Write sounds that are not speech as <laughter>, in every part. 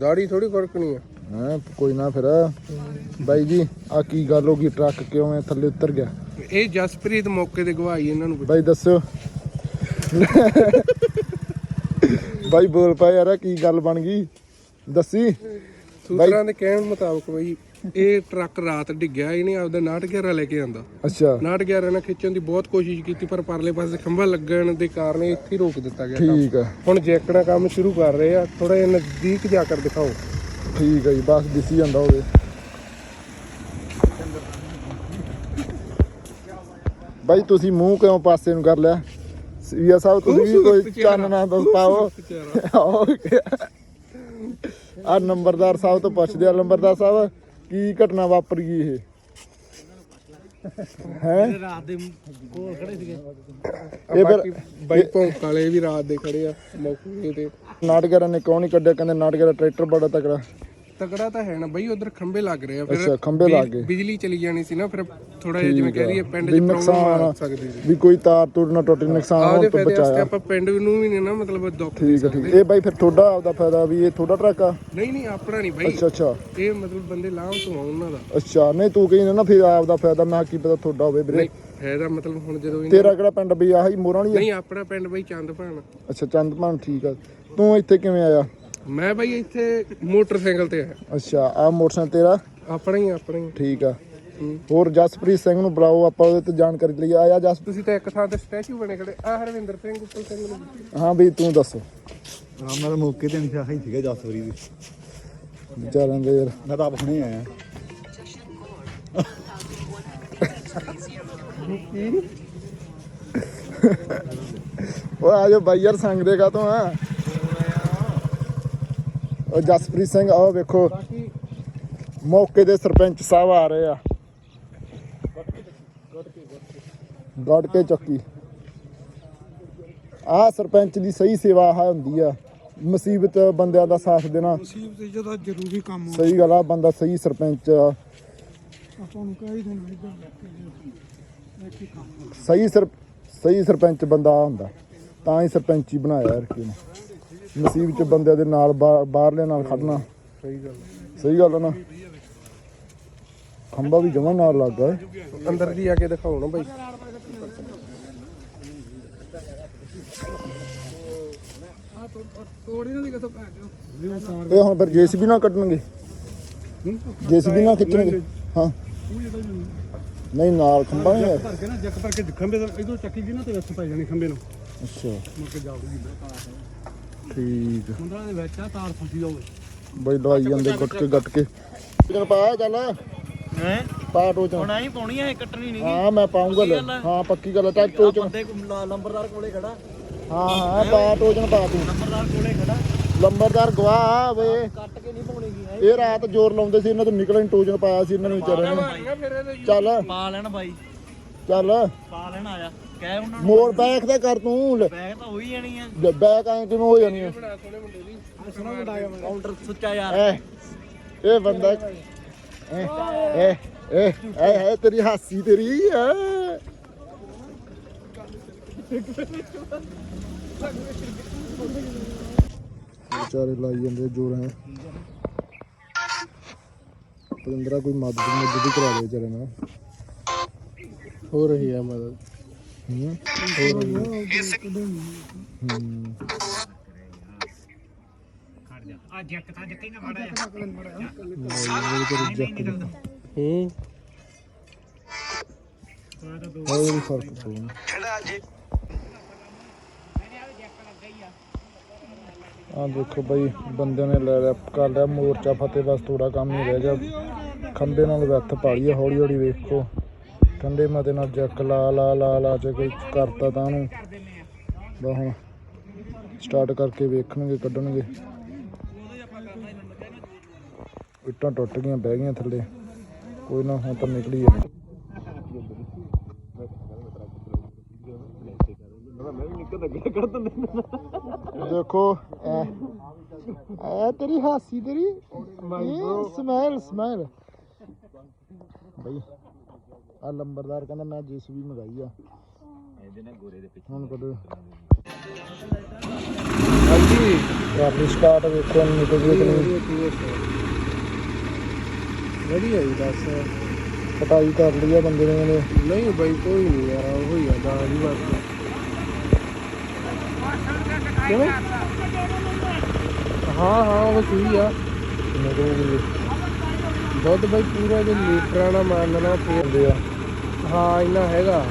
ਦਾੜੀ ਥੋੜੀ ਫਰਕਣੀ ਆ। ਹਾਂ ਕੋਈ ਨਾ ਫਿਰ। ਬਾਈ ਜੀ ਆ ਕੀ ਗੱਲ ਹੋ ਗਈ? ਟਰੱਕ ਕਿਉਂ ਐ ਥੱਲੇ ਉਤਰ ਗਿਆ? ਇਹ ਜਸਪ੍ਰੀਤ ਮੌਕੇ ਤੇ ਗਵਾਈ ਇਹਨਾਂ ਨੂੰ। ਬਾਈ ਦੱਸਿਓ ਬਾਈ ਬੋਲ ਪਾ ਯਾਰ ਕੀ ਗੱਲ ਬਣ ਗਈ? ਦੱਸੀ। ਸੂਤਰਾਂ ਦੇ ਕਹਿਣ ਮੁਤਾਬਕ ਬਈ ਇਹ ਟਰੱਕ ਰਾਤ ਡਿੱਗਿਆ ਇਹਨੇ ਆਪਦਾ 911 ਲੈ ਕੇ ਆਂਦਾ। ਅੱਛਾ। 911 ਨਾਲ ਖਿੱਚਣ ਦੀ ਬਹੁਤ ਕੋਸ਼ਿਸ਼ ਕੀਤੀ ਪਰ ਪਰਲੇ ਪਾਸੇ ਖੰਭਾ ਲੱਗਣ ਦੇ ਕਾਰਨ ਇਹ ਇੱਥੇ ਹੀ ਰੋਕ ਦਿੱਤਾ ਗਿਆ ਕੰਮ। ਠੀਕ ਆ। ਹੁਣ ਜੈਕੜਾ ਕੰਮ ਸ਼ੁਰੂ ਕਰ ਰਹੇ ਆ ਥੋੜਾ ਜਿਹਾ ਨਜ਼ਦੀਕ ਜਾ ਕੇ ਦਿਖਾਓ। ਠੀਕ ਆ ਜੀ ਬਸ ਦਿਸੀ ਜਾਂਦਾ ਹੋਵੇ। ਬਾਈ ਤੁਸੀਂ ਮੂੰਹ ਕਿਉਂ ਪਾਸੇ ਨੂੰ ਕਰ ਲਿਆ? ਸੀਆ ਸਾਹਿਬ ਤੁਸੀਂ ਵੀ ਕੋਈ ਚਾਨਣਾ ਦੱਸ ਪਾਓ ਆ। ਨੰਬਰਦਾਰ ਸਾਹਿਬ ਤੋਂ ਪੁੱਛਦੇ ਆ ਨੰਬਰਦਾਰ ਸਾਹਿਬ ਕੀ ਘਟਨਾ ਵਾਪਰ ਗਈ ਇਹ? ਹੈ? ਰਾਤ ਦੇ ਕੋਲ ਖੜੇ ਸੀਗੇ। ਇਹ ਫਿਰ ਬਾਈ ਭੌਂਕ ਵਾਲੇ ਵੀ ਰਾਤ ਦੇ ਖੜੇ ਆ ਮੌਕੇ ਤੇ। ਨਾਟਕਰਾਂ ਨੇ ਕਿਉਂ ਨਹੀਂ ਕੱਢਿਆ? ਕਹਿੰਦੇ ਨਾਟਕਰਾਂ ਟਰੈਕਟਰ ਬੜਾ ਤਕੜਾ। ਤਗੜਾ ਤਾਂ ਹੈ ਨਾ ਬਈ ਉਧਰ ਖੰਭੇ ਲੱਗ ਰਹੇ ਆ ਅੱਛਾ, ਖੰਭੇ ਲੱਗ ਗਏ। ਬਿਜਲੀ ਚਲੀ ਜਾਣੀ ਸੀ ਨਾ ਫਿਰ ਥੋੜਾ ਜਿਹਾ ਜਿਵੇਂ ਕਹਿ ਰਹੀ ਹੈ ਪਿੰਡ 'ਚ ਪ੍ਰੋਬਲਮ ਆ ਸਕਦੀ ਸੀ। ਵੀ ਕੋਈ ਤਾਰ ਤੁਰ ਨਾ ਟੁੱਟ ਨੁਕਸਾਨ ਤੋਂ ਬਚਾਇਆ। ਆਪਾਂ ਪਿੰਡ ਨੂੰ ਵੀ ਨਹੀਂ ਨਾ ਮਤਲਬ ਦੁੱਖ ਠੀਕ ਹੈ ਠੀਕ ਇਹ ਬਾਈ ਫਿਰ ਤੁਹਾਡਾ ਆਪਦਾ ਫਾਇਦਾ ਵੀ ਇਹ ਤੁਹਾਡਾ ਟਰੱਕ ਆ? ਨਹੀਂ ਨਹੀਂ ਆਪਣਾ ਨਹੀਂ ਬਾਈ। ਅੱਛਾ ਅੱਛਾ। ਇਹ ਮਤਲਬ ਬੰਦੇ ਲਾਭ ਤੋਂ ਆ ਉਹਨਾਂ ਦਾ। ਅੱਛਾ ਨਹੀਂ ਤੂੰ ਕਹਿੰਦਾ ਨਾ ਫਿਰ ਆਪਦਾ ਫਾਇਦਾ ਮੈਂ ਕਿਹਾ ਕੀ ਪਤਾ ਤੁਹਾਡਾ ਹੋਵੇ ਵੀਰੇ। ਫਾਇਦਾ ਮਤਲਬ ਹੁਣ ਜਦੋਂ ਤੇਰਾ ਕਿਹੜਾ ਪਿੰਡ ਵੀ ਆਹੀ ਮੋਰਾਂ ਵਾਲੀ ਨਹੀਂ ਆਪਣਾ ਪਿੰਡ ਬਾਈ ਚੰਦ ਭਾਣ। ਅੱਛਾ ਚੰਦਮਾਨ ਠੀਕ ਆ। ਤੂੰ ਇੱਥੇ ਕਿਵੇਂ ਆਇਆ? ਮੈਂ ਬਾਈ ਇੱਥੇ ਮੋਟਰਸਾਈਕਲ ਤੇ ਆਇਆ ਅੱਛਾ ਆ ਮੋਟਰਸਾਈਕਲ ਤੇਰਾ? ਆਪਣਾ ਹੀ ਆਪਣਾ ਹੀ ਠੀਕ ਆ। ਹੋਰ ਜਸਪ੍ਰੀਤ ਸਿੰਘ ਨੂੰ ਬੁਲਾਓ ਆਪਾਂ ਉਹਦੇ ਤੇ ਜਾਣਕਾਰੀ ਲਈ ਆਇਆ ਜਸ ਤੁਸੀਂ ਤਾਂ ਇੱਕ ਥਾਂ ਤੇ ਸਟੈਚੂ ਬਣੇ ਖੜੇ। ਆ ਹਰਵਿੰਦਰ ਸਿੰਘ ਉੱਪਲ ਸਿੰਘ ਨੂੰ। ਹਾਂ ਵੀ ਤੂੰ ਦੱਸ। ਹਾਂ ਮੈਂ ਤਾਂ ਮੌਕੇ ਤੇ ਨਹੀਂ ਆਹੀ ਸੀਗਾ ਜਸਵਰੀ ਦੀ। ਵਿਚਾਰਾਂ ਦੇ ਯਾਰ। ਮੈਂ ਤਾਂ ਆਪ ਹੁਣੇ ਆਇਆ। ਉਹ ਆ ਜਾਓ ਬਾਈ ਯਾਰ ਸੰਗ ਦੇ ਕਾ ਤੋਂ ਆ। ਜਸਪ੍ਰੀਤ ਸਿੰਘ ਆਓ ਵੇਖੋ। ਮੌਕੇ ਦੇ ਸਰਪੰਚ ਸਾਹਿਬ ਆ ਰਹੇ ਆ। ਗੜ ਕੇ ਚੱਕੀ। ਆ ਸਰਪੰਚ ਦੀ ਸਹੀ ਸੇਵਾ ਆ ਹੁੰਦੀ ਆ। ਮੁਸੀਬਤ ਬੰਦਿਆਂ ਦਾ ਸਾਥ ਦੇਣਾ। ਮੁਸੀਬਤ ਜਿਹਦਾ ਜ਼ਰੂਰੀ ਕੰਮ ਸਹੀ ਗੱਲ ਆ ਬੰਦਾ ਸਹੀ ਸਰਪੰਚ ਆ। ਆਪਾਂ ਨੂੰ ਕਹੀ ਦੇਣਾ ਇਦਾਂ ਇੱਕ ਹੀ ਕੰਮ ਸਹੀ ਸਰ ਸਹੀ ਸਰਪੰਚ ਬੰਦਾ ਹੁੰਦਾ। ਤਾਂ ਹੀ ਸਰਪੰਚੀ ਬਣਾਇਆ ਯਾਰ ਕਿ ਮੁਸੀਬਤ ਚ ਬੰਦਿਆਂ ਦੇ ਨਾਲ ਬਾ- ਬਾਹਰਲੇ ਨਾਲ ਖੜਨਾ। ਸਹੀ ਗੱਲ। ਸਹੀ ਗੱਲ ਆ ਨਾ। ਖੰਭਾ ਵੀ ਜਮਾ ਨਾਲ ਲੱਗਾ ਏ ਅੰਦਰ ਦੀ ਆ ਕੇ ਦਿਖਾਓ ਨਾ ਬਾਈ। ਤੋੜੀ ਨਾ ਦੀ ਕਿਥੋਂ ਪੈ ਗਿਆ ਇਹ ਹੁਣ ਫਿਰ ਜੇਸੀਬੀ ਨਾਲ ਕੱਢਣਗੇ ਜੇਸੀਬੀ ਨਾਲ ਖਿੱਚਣਗੇ। ਹਾਂ। ਨਹੀਂ ਨਾਲ ਖੰਭਾ ਨਹੀਂ ਹੈ। ਭਰ ਕੇ ਨਾ ਜੱਕ ਭਰ ਕੇ ਖੰਬੇ ਦਾ ਇਧਰੋਂ ਚੱਕੀ ਜੀ ਨਾ ਤੇ ਵਿੱਚ ਪੈ ਜਾਣੀ ਖੰਬੇ ਨੂੰ। ਅੱਛਾ। ਮੁੜ ਕੇ ਜਾਊਗੀ। ਠੀਕ। ਆ। ਦੇ ਵਿੱਚ ਆ ਤਾਰ ਫਸੀ ਹੋਵੇ। ਬਈ ਦਵਾਈ ਜਾਂਦੇ ਗੁੱਟ ਕੇ ਗੱਟ ਕੇ। ਟੋਚਨ ਪਾ ਚੱਲ। ਹੈ? ਪਾ ਟੋਚਨ ਹੁਣ ਆਈ ਪਾਉਣੀ ਆ ਇਹ ਕੱਟਣੀ ਨਹੀਂ ਹਾਂ ਮੈਂ ਪਾਉਂਗਾ ਲੈ। ਹਾਂ ਪੱਕੀ ਗੱਲ ਹੈ ਤਾਂ ਟੋਚਨ ਬੰਦੇ ਕੋਲ ਨੰਬਰਦਾਰ ਕੋਲੇ ਖੜਾ। ਹਾਂ ਹਾਂ ਪਾ ਟੋਚਨ ਪਾ ਤੂੰ ਨੰਬਰਦਾਰ ਕੋਲੇ ਖੜਾ। ਲੰਬਰਦਾਰ ਗਵਾਹ ਵੇ। ਕੱਟ ਕੇ ਨਹੀਂ ਪਾਉਣੀਗੀ ਹੈ। ਇਹ ਰਾਤ ਜ਼ੋਰ ਲਾਉਂਦੇ ਸੀ ਇਹਨਾਂ ਤੋਂ ਨਿਕਲਣ ਟੋਜਨ ਪਾਇਆ ਸੀ ਇਹਨਾਂ ਨੂੰ ਵਿਚਾਰਿਆਂ ਨੇ। ਚੱਲ। ਪਾ ਲੈਣ ਬਾਈ ਚੱਲ। ਪਾ ਲੈਣ ਆਇਆ। ਕਹਿ ਉਹਨਾਂ ਨੂੰ ਮੋੜ ਬੈਕ ਤੇ ਕਰ ਤੂੰ ਲੈ, ਬੈਗ ਤਾਂ ਹੋਈ ਜਾਣੀ ਆ। ਲੈ, ਬੈਕ ਐਂ ਕਿਵੇਂ ਹੋ ਜਾਣੀ ਦੀ। ਕਾਊਂਟਰ ਸੁੱਚਾ ਯਾਰ। ਐ ਇਹ ਬੰਦਾ ਐ। ਐ ਐ ਐ ਐ ਤੇਰੀ ਹਾਸੀ ਤੇਰੀ ਐ। ਵਿਚਾਰੇ ਲਾਈ ਜਾਂਦੇ ਜੋਰ ਹੈ ਪਰਿੰਦਰਾ ਕੋਈ ਮਦਦ ਮਦਦ ਹੀ ਕਰਾ ਦੇ ਵਿਚਾਰੇ ਨਾਲ। ਹੋ ਰਹੀ ਹੈ ਮਦਦ। ਹੂੰ ਹੂੰ ਹੂੰ ਹੋਰ ਵੀ ਫ਼ਰਕ ਪਊਗਾ ਆ ਦੇਖੋ ਬਈ, ਬੰਦੇ ਨੇ ਲੈ ਲਿਆ, ਕਰ ਲਿਆ ਮੋਰਚਾ ਫਤਿਹ, ਬਸ ਥੋੜਾ ਕੰਮ ਹੀ ਰਹਿ ਗਿਆ। ਖੰਬੇ ਨਾਲ ਵੱਥ ਪਾਲੀ ਹੌਲੀ ਹੌਲੀ ਵੇਖੋ। ਠੰਡੇ ਮਤੇ ਨਾਲ ਜੱਕ ਲਾ ਲਾ ਲਾ ਲਾ ਜੇ ਕੋਈ ਕਰਤਾ ਤਾਂ ਉਹਨੂੰ। ਬਾ ਹੁਣ ਸਟਾਰਟ ਕਰਕੇ ਵੇਖਣਗੇ ਕੱਢਣਗੇ। ਇੱਟਾਂ ਟੁੱਟ ਗਈਆਂ ਬਹਿ ਗਈਆਂ ਥੱਲੇ। ਕੋਈ ਨਾ ਹੁਣ ਤਾਂ ਨਿਕਲੀ ਆ। ਦੇਖੋ ਐ ਤੇਰੀ ਹਾਸੀ ਤੇਰੀ। ਸਮਾਈਲ ਸਮਾਈਲ ਬਈ। ਆ ਲੰਬਰਦਾਰ ਕਹਿੰਦਾ ਮੈਂ ਜੀਸੀਬੀ ਮੰਗਾਈ ਆ। ਇਹਦੇ ਨਾਲ ਗੋਰੇ ਦੇ ਪਿੱਛੇ ਹੁਣ ਕਦੋਂ? ਹਾਂਜੀ ਲਈ ਸਟਾਰਟ ਵੇਖੋ ਨਿਕਲ ਗਈ ਕਿ ਨਹੀਂ ਵਧੀਆ ਜੀ ਦੱਸ ਕਟਾਈ ਕਰ ਲਈ ਆ ਬੰਦੇ ਨੇ ਨਹੀਂ ਬਾਈ ਕੋਈ ਨਹੀਂ ਯਾਰ ਉਹ ਹੀ ਆ ਦਾ ਜੀ ਬਸ ਕਿਵੇਂ? ਹਾਂ ਹਾਂ ਉਹ ਸਹੀ ਆ। ਨਿਕਲ ਗਈ ਦੁੱਧ ਬਾਈ ਪੂਰਾ ਜੇ ਲੀਟਰਾਂ ਨਾਲ ਮੰਨਣਾ ਫੇਰ। ਹੁੰਦੇ ਆ। ਹਾਂ ਇੰਨਾ ਹੈਗਾ।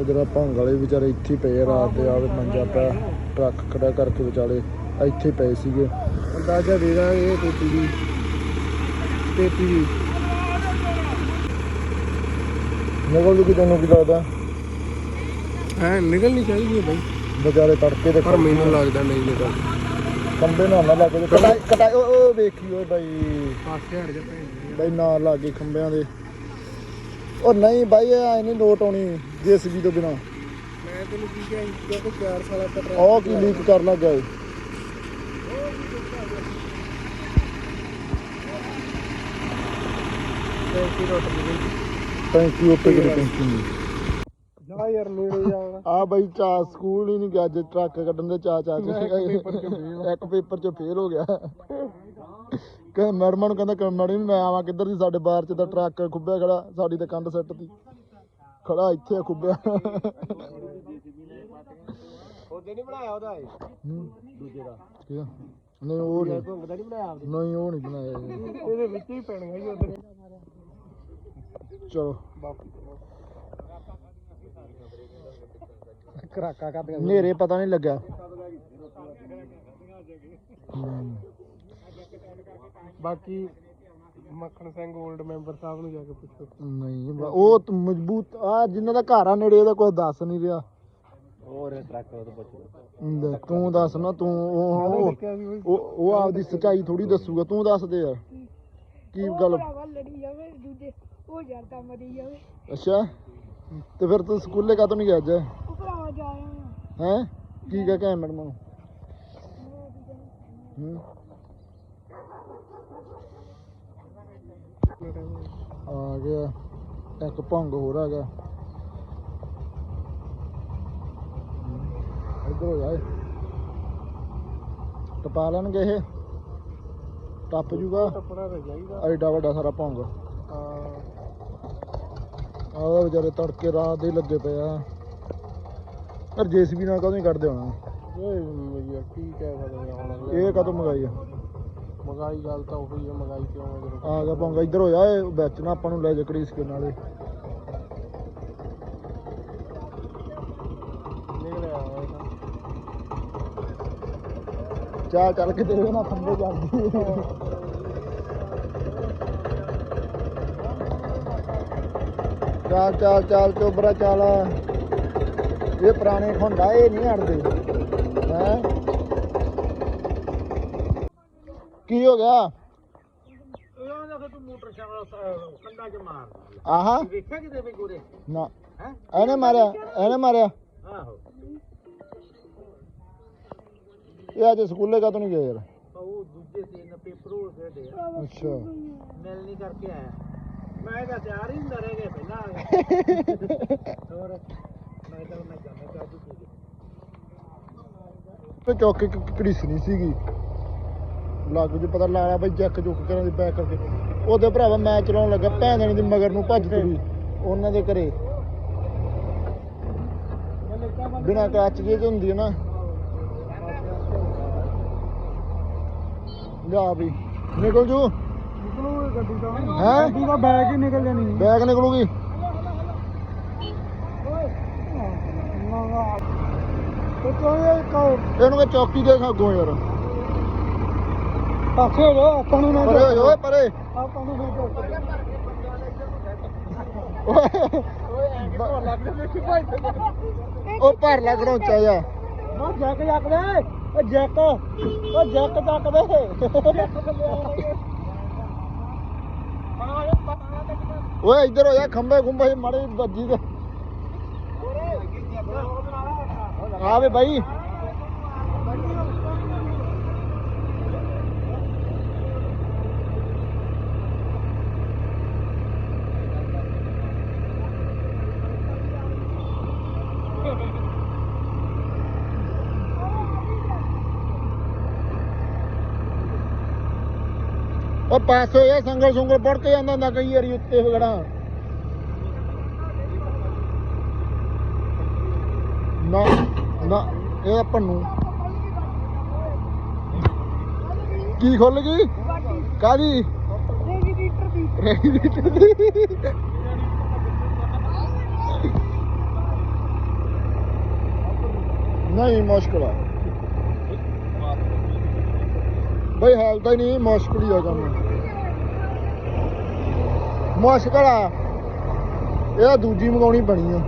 ਉਧਰ ਆ ਭੰਗ ਵਾਲੇ ਵਿਚਾਰੇ ਇੱਥੇ ਪਏ ਆ ਰਾਤ ਦੇ ਆਵੇ ਮੰਜਾ ਪਿਆ ਟਰੱਕ ਖੜਾ ਕਰਕੇ ਵਿਚਾਲੇ ਇੱਥੇ ਪਏ ਸੀਗੇ। ਅੰਦਾਜ਼ਾ ਦੇ ਦਾਂਗੇ ਇਹ ਟੇਪੀ ਦੀ। ਟੇਪੀ ਦੀ। ਨਿਕਲ ਜੂਗੀ ਤੈਨੂੰ ਕੀ ਲੱਗਦਾ? ਹੈ ਨਿਕਲਣੀ ਚਾਹੀਦੀ ਹੈ ਬਾਈ। ਵਿਚਾਰੇ ਤੜਕੇ ਦੇ ਪਰ ਮੈਨੂੰ ਲੱਗਦਾ ਨਹੀਂ ਨਿਕਲ ਕੰਬੇ ਨਾਲ ਨਾ ਲੱਗ ਜੇ। ਕਟਾਈ ਕਟਾਈ ਉਹ ਉਹ ਵੇਖੀ ਓਏ ਬਾਈ। ਪਾਸੇ ਹਟ ਜਾ ਭੈਣ ਬਾਈ ਨਾ ਲੱਗੇ ਖੰਬਿਆਂ ਦੇ। ਉਹ ਨਹੀਂ ਬਾਈ ਐ ਨਹੀਂ ਲੋਟ ਆਉਣੀ ਜੇਸੀਬੀ ਤੋਂ ਬਿਨਾ। ਮੈਂ ਤੈਨੂੰ ਕੀ ਕਿਹਾ ਕਿਉਂਕਿ 4 ਸਾਲਾਂ ਤੱਕ ਉਹ ਕੀ ਲੀਕ ਕਰ ਲੱਗ ਏ ਟੈਂਕੀ ਰੋਟ ਗਈ ਟੈਂਕੀ ਉੱਤੇ ਕਿਹੜੀ ਟੈਂਕੀ ਯਾਰ ਨੇੜੇ ਆ ਬਾਈ ਚਾ ਸਕੂਲ ਹੀ ਨਹੀਂ ਗਿਆ ਅੱਜ ਟਰੱਕ ਕੱਢਣ ਦੇ ਚਾ ਚਾ ਇੱਕ ਪੇਪਰ ਚ ਫੇਲ ਹੋ ਗਿਆ। ਕਹ ਮੈਡਮਾਂ ਨੂੰ ਕਹਿੰਦਾ ਕਿ ਮੈਡਮ ਮੈਂ ਆਵਾਂ ਕਿੱਧਰ ਦੀ? ਸਾਡੇ ਬਾਹਰ ਚ ਤਾਂ ਟਰੱਕ ਖੁੱਬਿਆ ਖੜਾ ਸਾਡੀ ਤੇ ਕੰਧ ਸੱਟ ਦੀ ਖੜਾ ਇੱਥੇ ਆ ਖੁੱਬਿਆ। ਉਹਦੇ ਨਹੀਂ ਬਣਾਇਆ ਉਹਦਾ ਇਹ? ਹੂੰ, ਦੂਜੇ ਦਾ। ਕੀ ਆ? ਨਹੀਂ ਉਹ ਨਹੀਂ। ਭੁੰਗਦਾ ਨਹੀਂ ਬਣਾਇਆ ਆਪਦੇ? ਨਹੀਂ ਉਹ ਨਹੀਂ ਬਣਾਇਆ। ਜੀ। ਇਹਦੇ ਵਿੱਚ ਹੀ ਪੈਣਗਾ ਜੀ ਉਧਰ ਚਲੋ। ਕਰਾਕਾ ਕਰਦੇ ਹਨੇਰੇ ਪਤਾ ਨਹੀਂ ਲੱਗਾ ਹੂੰ। ਬਾਕੀ ਮੱਖਣ ਸਿੰਘ 올ਡ ਮੈਂਬਰ ਸਾਹਿਬ ਨੂੰ ਜਾ ਕੇ ਪੁੱਛੋ। ਨਹੀਂ ਬ- ਉਹ ਤਾਂ ਮਜ਼ਬੂਤ ਆ ਜਿਨ੍ਹਾਂ ਦਾ ਘਰ ਆ ਨੇੜੇ ਉਹਦਾ ਕੋਈ ਦੱਸ ਨਹੀਂ ਰਿਹਾ। ਹੋਰ ਟਰੱਕ ਉਹ ਤੋਂ ਲੈ, ਤੂੰ ਦੱਸ ਨਾ ਤੂੰ ਉਹ ਉਹ- ਕਿਹਾ ਸੀ ਬਈ ਉਹ ਉਹ ਆਪਦੀ ਸੱਚਾਈ ਥੋੜੀ ਦੱਸੂਗਾ ਤੂੰ ਦੱਸ ਦੇ ਯਾਰ। ਕੀ ਗੱਲ ਭਰਾਵਾ ਲੜੀ ਜਾਵੇ ਦੂਜੇ ਉਹ ਜਰਦਾ ਮਰੀ ਜਾਵੇ। ਅੱਛਾ ਤੇ ਫਿਰ ਤੂੰ ਸਕੂਲੇ ਕਾਹਤੋਂ ਨਹੀਂ ਗਿਆ ਅੱਜ? ਉਹ ਭਰਾਵਾ ਜਾ ਆਇਆ ਹੈ। ਕੀ ਕਹਿ ਕੇ ਮੈਡਮ ਨੂੰ ਹੂੰ। ਆ ਗਿਆ। ਇੱਕ ਭੰਗ ਹੋਰ ਆ ਗਿਆ। ਇੱਧਰ ਹੋ ਜਾਏ ਟਪਾ ਲੈਣਗੇ ਇਹ। ਟੱਪ ਜੂਗਾ। ਟੱਪਣਾ ਤਾਂ ਚਾਹੀਦਾ ਐਡਾ ਵੱਡਾ ਸਾਰਾ ਭੰਗ। ਹਾਂ। ਆਹ ਵਿਚਾਰੇ ਤੜਕੇ ਰਾਤ ਦੇ ਲੱਗੇ ਪਏ ਆ। ਪਰ ਜੇਸੀਬੀ ਨਾਲ ਕਦੋਂ ਹੀ ਕੱਢਦੇ ਹੋਣਾ। ਓਏ ਕੀ ਕਹਿ ਸਕਦੇ ਹੁਣ ਇਹ ਕਦੋਂ ਮੰਗਾਈ ਆ? ਮਗਾਈ ਗੱਲ ਤਾਂ ਉਹੀ ਆ ਮਗਾਈ ਕਿਉਂ ਆ ਜਦੋਂ ਆ ਗਿਆ ਭੰਗ ਇੱਧਰ ਹੋ ਜਾ ਇਹ ਵਿੱਚ ਨਾ ਆਪਾਂ ਨੂੰ ਲੈ ਜਾ ਕੜੀਸ ਕੇ ਨਾਲੇ। ਨਿਕਲਿਆ ਹੋਇਆ ਇਹ ਤਾਂ। ਚਾਹ ਚੱਲ ਕੇ ਦੇਖੋ ਨਾ ਖੰਭੇ ਜਾਂਦੀ। ਚੱਲ ਚੱਲ ਚੱਲ ਚੋਬਰਾ ਚੱਲ। ਇਹ ਪੁਰਾਣੇ ਖੁੰਡਾ ਇਹ ਨਹੀਂ ਹਟਦੇ ਹੈ? ਕੀ ਹੋ ਗਿਆ? ਤੂੰ ਆਹਾ। ਵੇਖਿਆ ਕਿਤੇ ਵੀ ਗੋਰੇ? ਨਾ। ਹੈ? ਇਹਨੇ ਮਾਰਿਆ ਇਹਨੇ ਮਾਰਿਆ। ਆਹੋ। ਇਹ ਅੱਜ ਸਕੂਲੇ ਕਾ ਨਹੀਂ ਗਿਆ ਯਾਰ? ਉਹ ਦੂਜੇ ਦਿਨ ਪੇਪਰ ਹੋ ਗਏ ਦੇ ਅੱਛਾ। ਮਿਲ ਨਹੀਂ ਕਰਕੇ ਆਇਆ। ਮੈਂ ਤਾਂ ਤਿਆਰ ਹੀ ਹੁੰਦਾ ਰਹਿ ਗਿਆ ਪਹਿਲਾਂ <laughs> ਹੋਰ? ਤਾਂ ਚੌਕੇ ਕੜੀਸਣੀ ਸੀਗੀ। ਲੱਗ ਜੇ ਪਤਾ ਲਾਇਆ ਬਈ ਜੱਕ ਜੁੱਕ ਕਰਾਂ ਦੀ ਬੈਕ ਕਰਕੇ। ਉਹਦੇ ਭਰਾਵਾ ਮੈਂ ਚਲਾਉਣ ਲੱਗਾ ਭੈਣ ਦੇਣੀ ਦੀ ਮਗਰ ਨੂੰ ਭੱਜ ਤੁਰੀ। ਉਹਨਾਂ ਦੇ ਘਰੇ। ਬਿਨਾ ਕੱਚ ਜੇ ਹੁੰਦੀ ਹੈ ਨਾ। ਲਿਆ ਵੀ। ਨਿਕਲ ਜੂ। ਨਿਕਲੂਗੀ ਗੱਡੀ ਤਾਂ। ਹੈ? ਗੱਡੀ ਦਾ ਬੈਗ ਹੀ ਨਿਕਲ ਜਾਣੀ। ਬੈਗ ਨਿਕਲੂਗੀ। ਤੇ ਕੋਈ ਕਹੋ ਇਹਨੂੰ ਕਹ ਚੌਕੀ ਦੇ ਅੱਗੋਂ ਯਾਰ। ਪਾਸੇ ਹੋ ਜਾ ਆਪਾਂ ਨੂੰ ਨਾ ਪਰੇ ਹੋ ਜਾ ਓਏ ਪਰੇ। ਆਪਾਂ ਨੂੰ ਨਾ ਉਹ ਭਰ ਲੈ ਘੜੋਚਾ ਜਾ ਉਹ ਜੈਕ ਜੱਕ ਦੇ ਉਹ ਜੈਕ। ਉਹ ਜੈਕ ਦੇ। ਓਏ ਇੱਧਰ ਹੋ ਜਾ ਖੰਬੇ ਖੁੰਬੇ ਮਾੜੇ ਵੱਜੀ ਦੇ। ਆਵੇ ਬਾਈ। ਉਹ ਪਾਸੇ ਇਹ ਸੰਗਲ ਸੰਗਲ ਪੜ ਜਾਂਦਾ ਹੁੰਦਾ ਕਈ ਵਾਰੀ ਉੱਤੇ ਵਗੜਾ ਨਾ ਇਹ ਆਪਾਂ ਨੂੰ। ਕੀ ਖੁੱਲ ਗਈ? ਕਾਦੀ ਰੈਗੂਲੇਟਰ ਦੀ ਨਹੀਂ, ਮੁਸ਼ਕਲ ਆ। ਬਈ, ਹਾਲ ਤਾਂ ਨਹੀਂ, ਮੁਸ਼ਕਲ ਹੀ ਆ ਕੰਮ। ਮੁਸ਼ਕਲ ਆ। ਇਹ ਦੂਜੀ ਮੰਗਾਉਣੀ ਬਣੀ ਆ।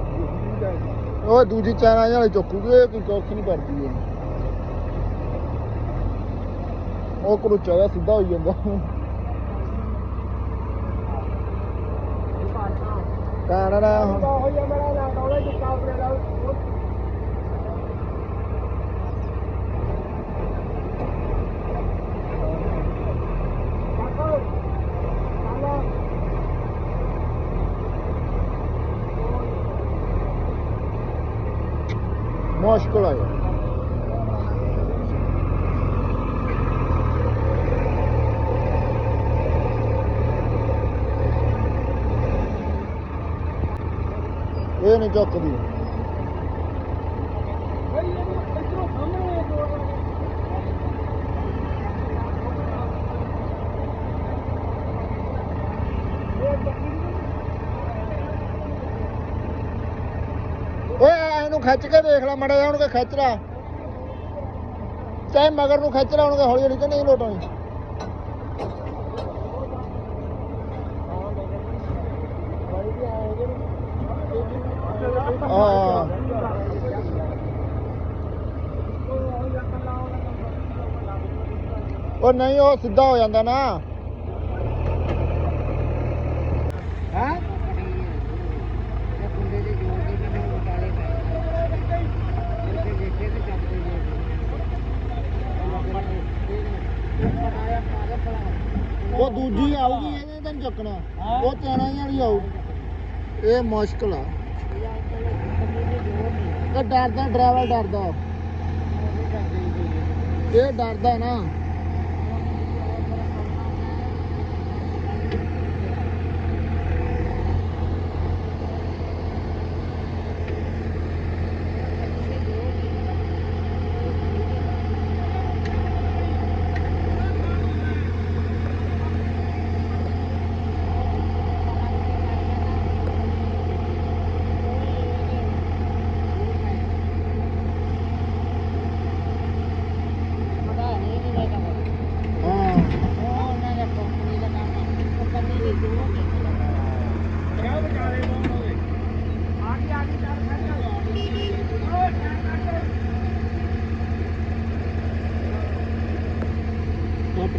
ਉਹ ਦੂਜੀ ਚਾਈਨਾ ਵਾਲੇ ਚੁੱਕੂਗੇ ਇਹ ਕੋਈ ਕੁੱਖ ਨਹੀਂ ਕਰਦੀ ਇਹ। ਉਹ ਕਰੂਚਾ ਜਿਹਾ ਸਿੱਧਾ ਹੋਈ ਜਾਂਦਾ। ਕਾਣਾ ਨਾ ਹੋ ਜਾ ਮੇਰਾ ਨਾ ਡੋਲੇ ਜਿੱਕਾ ਆਪਣੇ ਦਾ ਮੁਸ਼ਕਲ ਆ ਯਾਰ ਇਹ ਨਹੀਂ ਚੁੱਕਦੀ ਓਏ ਇਹਨੂੰ ਖਿੱਚ ਕੇ ਦੇਖ ਲੈ, ਮੜਾ ਉਹਨੂੰ ਕਿ ਖਿੱਚ ਲਾ। ਚਾਹੇ ਮਗਰ ਨੂੰ ਖਿੱਚ ਲਾ, ਉਹਨੂੰ ਹੌਲੀ ਹੌਲੀ ਤੇ ਨਹੀਂ ਲੋਟਾਉਣੀ। ਉਹ ਨਹੀਂ, ਉਹ ਸਿੱਧਾ ਹੋ ਜਾਂਦਾ ਨਾ। ਹਾਂ? ਉਹ ਦੂਜੀ ਆਊਗੀ, ਇਹਨੇ ਤਾਂ ਨੀ ਚੁੱਕਣਾ। ਉਹ ਚਾਣਾ ਹੀ ਵਾਲੀ ਆਊ। ਇਹ ਮੁਸ਼ਕਲ ਆ। ਇਹ ਡਰਦਾ, ਡਰਾਈਵਰ ਡਰਦਾ। ਇਹ ਡਰਦਾ ਨਾ।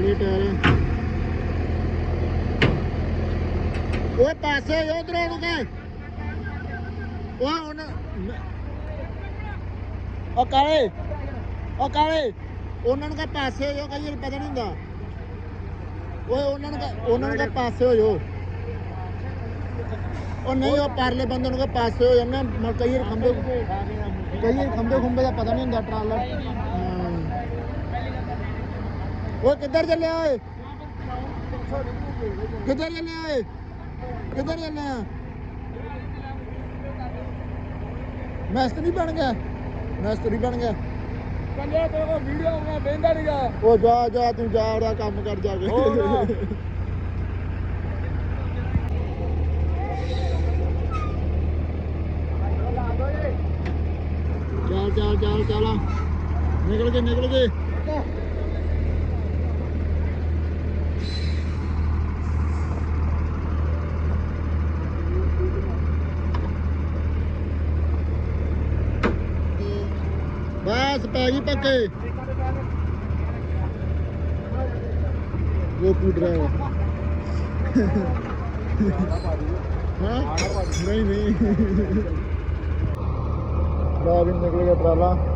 ਆਪਣੇ ਟਾਇਰ ਓਏ ਪਾਸੇ ਉਧਰ ਨੂੰ ਗਏ ਉਹ ਉਹਨਾਂ ਉਹ ਕਾਲੇ ਉਹ ਕਾਲੇ, ਉਹਨਾਂ ਨੂੰ ਕਹ ਪਾਸੇ ਹੋ ਜਾਓ, ਕਈ ਵਾਰੀ ਪਤਾ ਨਹੀਂ ਹੁੰਦਾ। ਓਏ ਉਹਨਾਂ ਨੂੰ ਉਹਨਾਂ ਨੂੰ ਕਹ ਪਾਸੇ ਹੋ ਜਾਓ। ਉਹ ਨਹੀਂ ਉਹ ਪਰਲੇ ਬੰਦੇ ਨੂੰ ਕਹ ਪਾਸੇ ਹੋ ਜਾਣਾ ਮੈਂ ਕਈ ਵਾਰ ਖੰਬੇ ਕਈ ਵਾਰ ਖੰਬੇ ਖੁੰਬੇ ਦਾ ਪਤਾ ਨਹੀਂ ਹੁੰਦਾ, ਟਰਾਲਾ। ਓਏ ਕਿੱਧਰ ਚੱਲਿਆ ਓਏ? ਕਿੱਧਰ ਚੱਲਿਆ ਓਏ? ਕਿੱਧਰ ਚੱਲਿਆ? ਮੈਸਤਰੀ ਬਣ ਗਿਆ। ਮੈਸਤਰੀ ਬਣ ਗਿਆ। ਕੱਲੇ ਤੇਰੇ ਕੋਲ ਵੀਡੀਓ ਮੈਂ ਵੇਂਦਾ ਨਹੀਂ ਗਾ। ਉਹ ਜਾ ਜਾ ਤੂੰ ਜਾ ਉਹਦਾ ਕੰਮ ਕਰ ਜਾ ਕੇ। ਚੱਲ ਚੱਲ ਚੱਲ ਚੱਲ। ਨਿਕਲ ਗਏ ਨਿਕਲ ਗਏ। ਬਸ ਪੈ ਗਈ ਪੱਕੇ। ਉਹ ਕੀ ਡਰਾਈਵਰ ਹਾਂ? ਨਹੀਂ ਨਹੀਂ। ਲਾ ਨਿਕਲ ਗਿਆ ਟਰਾਲਾ।